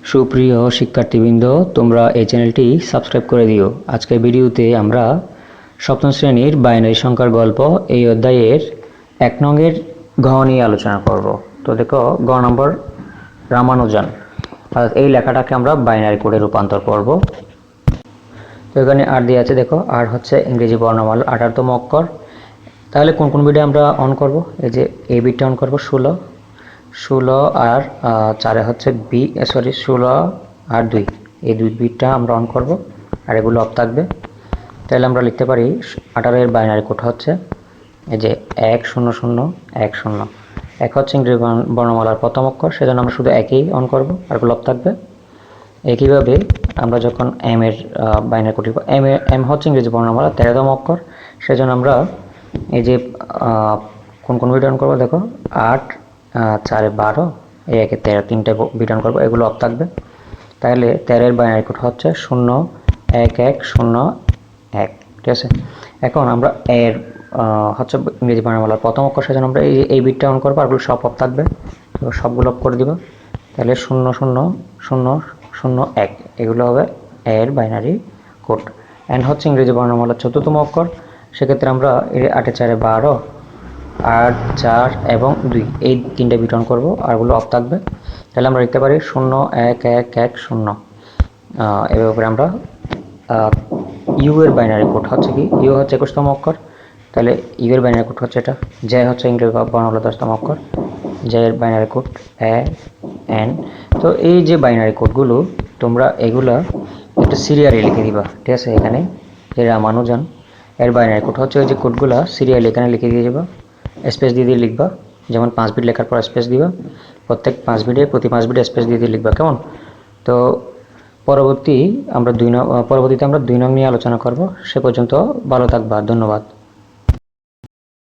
সুপ্রিয় শিক্ষার্থীবৃন্দ, তোমরা এই চ্যানেলটি সাবস্ক্রাইব করে দিও। আজকের ভিডিওতে আমরা সপ্তম শ্রেণির বাইনারি সংখ্যার গল্প এই অধ্যায়ের এক নংয়ের ঘ নিয়ে আলোচনা করব। তো দেখো গ নম্বর, রামানুজন। অর্থাৎ এই লেখাটাকে আমরা বাইনারি কোডে রূপান্তর করব। তো এখানে আর দিয়ে আছে, দেখো, আর হচ্ছে ইংরেজি বর্ণমালা আঠারোতম অক্ষর। তাহলে কোন কোন বিটে আমরা অন করব? এই যে এই বিটটা অন করব, ষোলো ষোলো আর চারে হচ্ছে বি সরি ষোলো আর দুই। এই দুই বিটটা আমরা অন করব, আর এগুলো অফ থাকবে। তাহলে আমরা লিখতে পারি, আঠারো এর বাইনারি কোড হচ্ছে এই যে এক শূন্য শূন্য, এক শূন্য। এক হচ্ছে ইংরেজি বর্ণমালার প্রথম অক্ষর, সেজন্য আমরা শুধু একই অন করব, আর এগুলো অফ থাকবে। একইভাবে আমরা যখন এম এর বাইনারি কোড এম এম হচ্ছে ইংরেজি বর্ণমালা, তেরোতম অক্ষর, সেজন্য আমরা এই যে কোন কোন কোন অন করব, দেখো, আট চারে বারো এই একে তেরো, তিনটে বিটন করব, এগুলো অফ থাকবে। তাহলে তেরোর বাইনারি কোড হচ্ছে শূন্য, এক এক, শূন্য, এক, ঠিক আছে? এখন আমরা এর হচ্ছে ইংরেজি বর্ণমালার প্রথম অক্ষর সেজন্য আমরা এই এই বিটটা অন করব আরগুলো সব অফ থাকবে। সবগুলো অফ করে দিব। তাহলে শূন্য শূন্য শূন্য শূন্য, এক, এগুলো হবে এর বাইনারি কোড এন হচ্ছে ইংরেজি বর্ণমালার চতুর্থম অক্ষর। সেক্ষেত্রে আমরা আটে চারে বারো আট, চার এবং দুই। এই তিনটে বিটন করব। আর ওগুলো অফ থাকবে। তাহলে আমরা লিখতে পারি শূন্য, এক এক এক, শূন্য। এভাবে আমরা ইউ এর বাইনারি কোড হচ্ছে কি? ইউ হচ্ছে একুশতম অক্ষর। তাহলে ইউ এর বাইনারি কোড হচ্ছে এটা। জে হচ্ছে ইংরেজি বর্ণমালা দশতম অক্ষর। জে এর বাইনারি কোড এ এন তো এই যে বাইনারি কোডগুলো তোমরা এগুলা একটা সিরিয়ালে লিখে দিবা। ঠিক আছে? এখানে। যে রামানুজন এর বাইনারি কোড হচ্ছে ওই যে কোডগুলা সিরিয়াল এখানে লিখে দিয়ে যাবা স্পেস দিয়ে দিয়ে লিখবা। যেমন পাঁচ বিট লেখার পর স্পেস দিবা। প্রত্যেক পাঁচ বিটে প্রতি পাঁচ বিটে স্পেস দিয়ে দিয়ে লিখবা, কেমন? তো পরবর্তী আমরা দুই পরবর্তীতে আমরা দুই নং নিয়ে আলোচনা করব। সে পর্যন্ত ভালো থাকবা, ধন্যবাদ।